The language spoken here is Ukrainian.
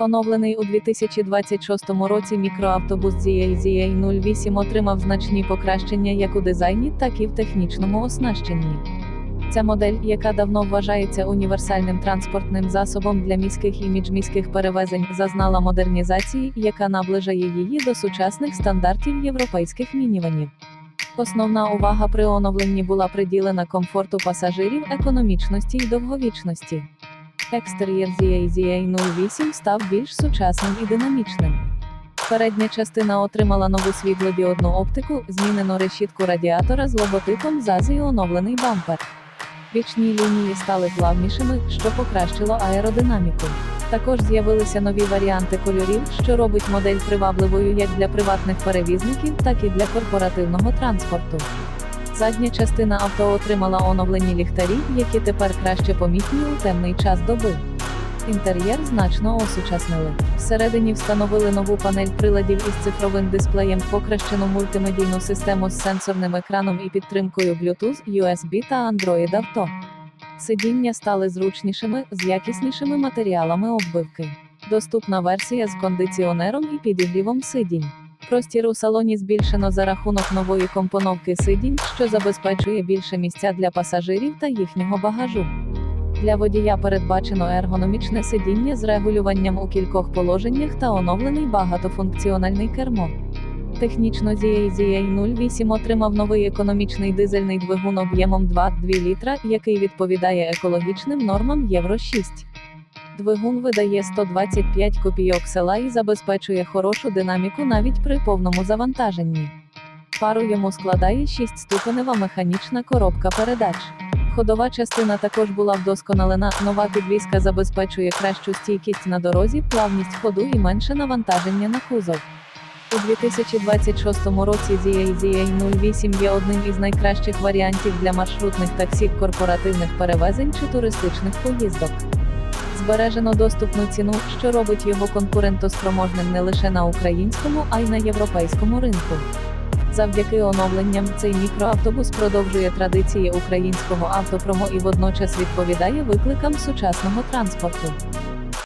Оновлений у 2026 році мікроавтобус ZA 08 отримав значні покращення як у дизайні, так і в технічному оснащенні. Ця модель, яка давно вважається універсальним транспортним засобом для міських і міжміських перевезень, зазнала модернізації, яка наближає її до сучасних стандартів європейських мініванів. Основна увага при оновленні була приділена комфорту пасажирів, економічності й довговічності. Екстер'єр ZA 08 став більш сучасним і динамічним. Передня частина отримала нову світлодіодну оптику, змінено решітку радіатора з логотипом ЗАЗ і оновлений бампер. Бічні лінії стали плавнішими, що покращило аеродинаміку. Також з'явилися нові варіанти кольорів, що робить модель привабливою як для приватних перевізників, так і для корпоративного транспорту. Задня частина авто отримала оновлені ліхтарі, які тепер краще помітні у темний час доби. Інтер'єр значно осучаснили. Всередині встановили нову панель приладів із цифровим дисплеєм, покращену мультимедійну систему з сенсорним екраном і підтримкою Bluetooth, USB та Android Auto. Сидіння стали зручнішими, з якіснішими матеріалами оббивки. Доступна версія з кондиціонером і підігрівом сидінь. Простір у салоні збільшено за рахунок нової компоновки сидінь, що забезпечує більше місця для пасажирів та їхнього багажу. Для водія передбачено ергономічне сидіння з регулюванням у кількох положеннях та оновлений багатофункціональний кермо. Технічно ZA 08 отримав новий економічний дизельний двигун об'ємом 2,2 літра, який відповідає екологічним нормам Євро 6. Двигун видає 125 копійок села і забезпечує хорошу динаміку навіть при повному завантаженні. Пару йому складає 6-ступенева механічна коробка передач. Ходова частина також була вдосконалена. Нова підвізка забезпечує кращу стійкість на дорозі, плавність ходу і менше навантаження на кузов. У 2026 році ZA 08 є одним із найкращих варіантів для маршрутних таксі, корпоративних перевезень чи туристичних поїздок. Збережено доступну ціну, що робить його конкурентоспроможним не лише на українському, а й на європейському ринку. Завдяки оновленням цей мікроавтобус продовжує традиції українського автопрому і водночас відповідає викликам сучасного транспорту.